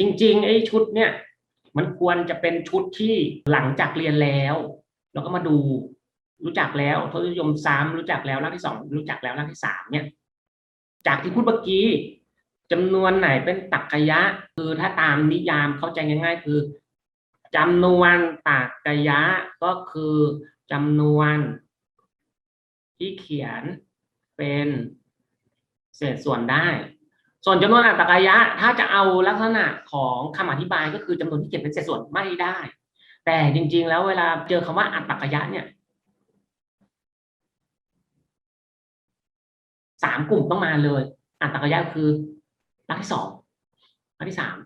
จริงๆไอ้ชุดเนี่ยมันควรจะเป็นชุดที่หลังจากเรียนแล้วแล้วก็มาดูรู้จักแล้วทศนิยมซ้ำรู้จักแล้วรากที่สองรู้จักแล้วรากที่สามเนี่ย จากที่พูดเมื่อกี้จำนวนไหนเป็นตรรกยะ คือถ้าตามนิยามเข้าใจง่าย ๆ คือจำนวนตรรกยะก็คือจำนวนที่เขียนเป็นเศษส่วนได้ ส่วนจำนวนอัตรกยะ ถ้าจะเอาลักษณะของคำอธิบายก็คือจำนวนที่เขียนเป็นเศษส่วนไม่ได้ แต่จริง ๆ แล้วเวลาเจอคำว่าอัตรกยะเนี่ยสามกลุ่มต้องมาเลย อัตรกยะคือลักที่สองลักที่สาม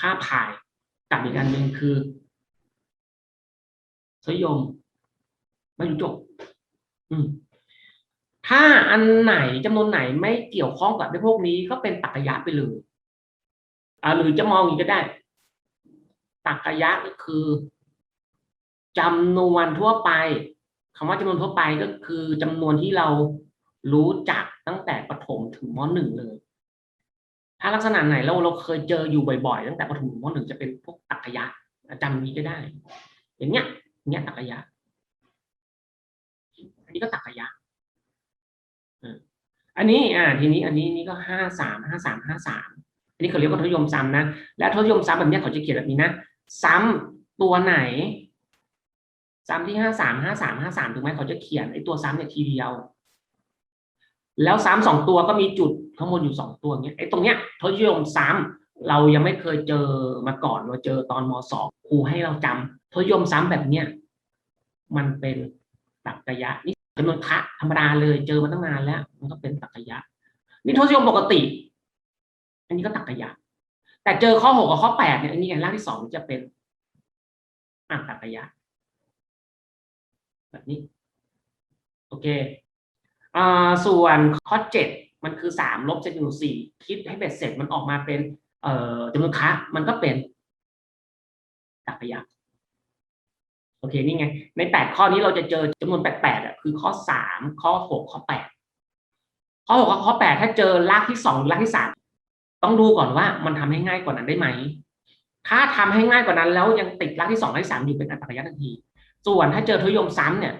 ค่าพายกับอีกอันหนึ่งคือสยมไม่รู้จบ อืม ถ้าอันไหนจำนวนไหนไม่เกี่ยวข้องกับพวกนี้ก็เป็นตรรกะยะไปเลยอ่าหรือจะมองอย่างนี้ก็ได้ตรรกะยะก็คือจำนวนทั่วไปคำว่าจำนวนทั่วไปก็คือจำนวนที่เรารู้จักตั้งแต่ประถมถึงมหนึ่งเลย ถ้าลักษณะไหนเราเราเคยเจออยู่บ่อยๆ ตั้งแต่ประถมถึงมหนึ่งจะเป็นพวกตรรกะยะจำนี้ก็ได้ อย่างเงี้ยอย่างเงี้ยตรรกะยะอันนี้ก็ตรรกะยะ อันนี้อ่าทีนี้อันนี้นี่ก็ห้าสามห้าสามห้าสามอันนี้เขาเรียกว่าทศยมซ้ำนะและทศยมซ้ำแบบเนี้ยเขาจะเขียนแบบนี้นะซ้ำตัวไหน ซ้ำที่ห้าสามห้าสามห้าสามถูกไหมเขาจะเขียนไอ้ตัวซ้ำเนี่ยทีเดียว แล้วซ้ำสองตัวก็มีจุดข้างบนอยู่สองตัวเงี้ยไอ้ตรงเนี้ยทศยมซ้ำเรายังไม่เคยเจอมาก่อนเราเจอตอนมสองครูให้เราจำทศยมซ้ำแบบเนี้ยมันเป็นตรรกะยะนี่ จำนวนคะธรรมดาเลยเจอมาตั้งนานแล้ว มันก็เป็นตรรกะยะนี่ทศยมปกติ อันนี้ก็ตรรกะยะ แต่เจอข้อหกกับข้อแปดเนี่ยอันนี้อย่างรากที่สองจะเป็นอะตรรกะยะ แบบนี้ โอเคอ่าส่วนข้อเจ็ดมันคือสามลบเศษหนึ่งสี่คิดให้เบ็ดเสร็จมันออกมาเป็น เอ่อจำนวนคะมันก็เป็นตรรกะยะ เคนี่ไง ในแปดข้อนี้เราจะเจอจำนวนแปดแปดอะคือข้อสามข้อหกข้อแปดข้อหกกับข้อแปดถ้าเจอรากที่สองหรือรากที่สามต้องดูก่อนว่ามันทำให้ง่ายกว่านั้นได้ไหม ถ้าทำให้ง่ายกว่านั้นแล้วยังติดรากที่สองรากที่สามอยู่เป็นอัตรกยะทันที ส่วนถ้าเจอทศนิยมซ้ำเนี่ย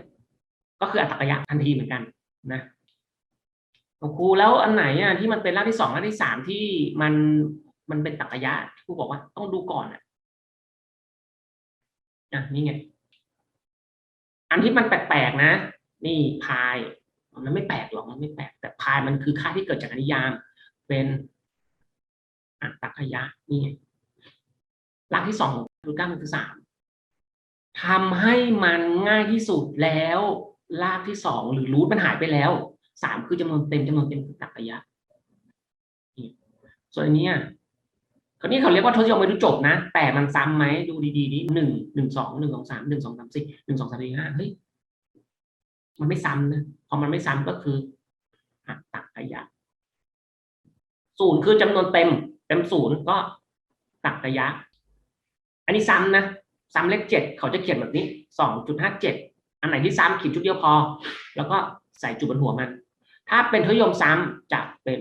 ก็คืออัตรกยะทันทีเหมือนกันนะครูแล้วอันไหนอะที่มันเป็นรากที่สองรากที่สามที่มันมันเป็นตรรกยะครูบอกว่าต้องดูก่อนอะอะนี่ไง อันที่มันแปลกๆนะ นี่พายมันไม่แปลกหรอกมันไม่แปลกแต่พายมันคือค่าที่เกิดจากอนิยาม เป็นอัตตกยะนี่หลักที่สองรูทเก้ามันคือสามทำให้มันง่ายที่สุดแล้วรากที่สองหรือรูทมันหายไปแล้วสามคือจำนวนเต็มจำนวนเต็มคือตักกยะนี่ส่วนอันนี้ นี้เขาเรียกว่าทศนิยมไม่รู้จบนะ แต่มันซ้ำไหมดูดีๆนี่หนึ่งหนึ่งสองหนึ่งสองสามหนึ่งสองสามสี่หนึ่งสองสามสี่ห้าเฮ้ยมันไม่ซ้ำนะพอมันไม่ซ้ำก็คืออัตตกยะศูนย์คือจำนวนเต็ม เต็มศูนย์ก็ตักกยะ อันนี้ซ้ำนะซ้ำเลขเจ็ดเขาจะเขียนแบบนี้สองจุดห้าเจ็ดอันไหนที่ซ้ำขีดจุดเดียวพอ แล้วก็ใส่จุดบนหัวมัน ถ้าเป็นทศนิยมซ้ำจะเป็น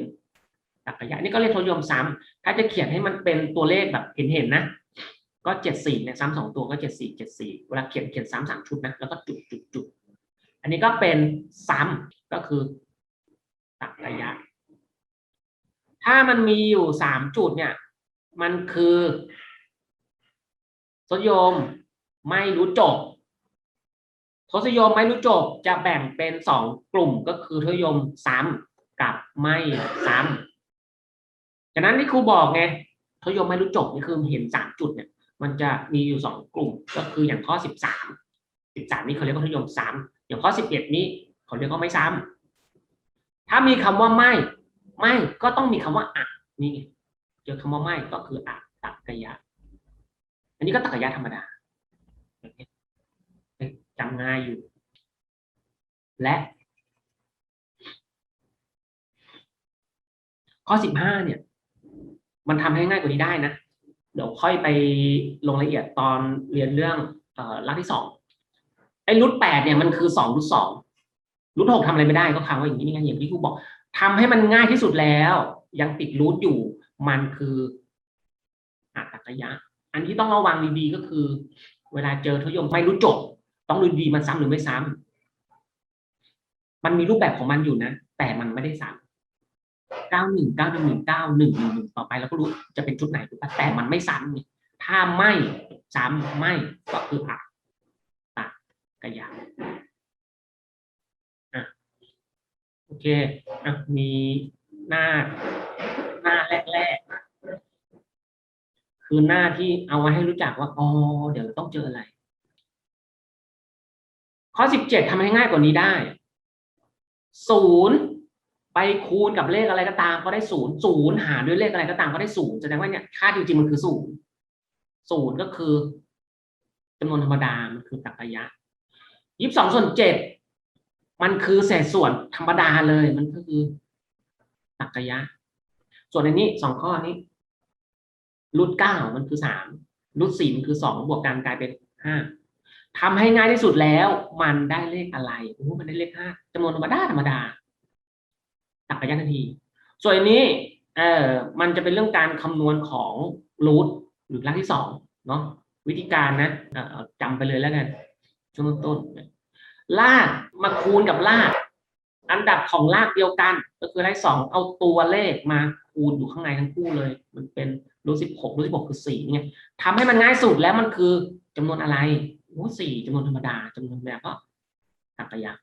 ตักกยะนี่ก็เรียกทศนิยมซ้ำถ้าจะเขียนให้มันเป็นตัวเลขแบบเห็นๆนะ ก็เจ็ดสี่เนี่ยซ้ำสองตัวก็เจ็ดสี่เจ็ดสี่เวลาเขียนเขียนซ้ำสามชุดนะแล้วก็จุดจุดจุดอันนี้ก็เป็นซ้ำก็คือตักกยะ ถ้ามันมีอยู่สามจุดเนี่ย มันคือทศนิยมไม่รู้จบทศนิยมไม่รู้จบจะแบ่งเป็นสองกลุ่มก็คือทศนิยมซ้ำกับไม่ซ้ำ ฉะนั้นที่ครูบอกไงทศยมไม่รู้จบนี่คือเห็นสามจุดเนี่ย มันจะมีอยู่สองกลุ่ม ก็คืออย่างข้อสิบสามสิบสามนี่เขาเรียกว่าทศยมซ้ำอย่างข้อสิบเอ็ดนี้เขาเรียกว่าไม่ซ้ำถ้ามีคำว่าไม่ ไม่ก็ต้องมีคำว่าอะนี่ไงเจอคำว่าไม่ก็คืออะตักกยะ อันนี้ก็ตักกยะธรรมดาจำง่ายอยู่ และข้อสิบห้าเนี่ย มันทำให้ง่ายกว่านี้ได้นะ เดี๋ยวค่อยไปลงรายละเอียดตอนเรียนเรื่องเอ่อรากที่สองไอ้รุดแปดเนี่ยมันคือสองรุดสองรุดหกทำอะไรไม่ได้ก็ค้างไว้อย่างนี้ไงอย่างที่ครูบอกทำให้มันง่ายที่สุดแล้ว ยังติดรูทอยู่มันคืออัตกยะ อันที่ต้องระวังดีๆก็คือ เวลาเจอทศนิยมไม่รู้จบ ต้องดูดีมันซ้ำหรือไม่ซ้ำมันมีรูปแบบของมันอยู่นะ แต่มันไม่ได้ซ้ำ เก้าหนึ่งเก้าหนึ่งหนึ่งเก้าหนึ่งหนึ่งหนึ่งต่อไปเราก็รู้จะเป็นชุดไหนถูกปะแต่มันไม่ซ้ำนี่ถ้าไม่ซ้ำไม่ก็คืออักตักกยะอะโอเคอะมีหน้าหน้าแรกๆคือหน้าที่เอาไว้ให้รู้จักว่าอ๋อเดี๋ยวต้องเจออะไร ข้อสิบเจ็ดทำให้ง่ายกว่านี้ได้ศูนย์ ไปคูณกับเลขอะไรก็ตามก็ได้ศูนย์ศูนย์หารด้วยเลขอะไรก็ตามก็ได้ศูนย์แสดงว่าเนี่ยค่าจริงๆมันคือศูนย์ศูนย์ก็คือจำนวนธรรมดามันคือตรรกะยี่สิบสองส่วนเจ็ดมันคือเศษส่วนธรรมดาเลยมันก็คือตรรกะส่วนในนี้สองข้อนี้รูทเก้ามันคือสามรูทสี่มันคือสองบวกกันกลายเป็นห้าทำให้ง่ายที่สุดแล้ว มันได้เลขอะไรโอ้มันได้เลขห้าจำนวนธรรมดาธรรมดา ตรรกะทันที ส่วนอันนี้เออมันจะเป็นเรื่องการคำนวณของรูทหรือรากที่สองเนาะวิธีการนะจำไปเลยแล้วกันช่วงต้นลากมาคูณกับลากอันดับของลากเดียวกัน ก็คือได้สองเอาตัวเลขมาคูณอยู่ข้างในทั้งคู่เลย มันเป็นรูทสิบหกรูทสิบหกคือสี่เนี่ยทำให้มันง่ายสุดแล้วมันคือจำนวนอะไรโอ้สี่จำนวนธรรมดาจำนวนแบบก็ตรรกะ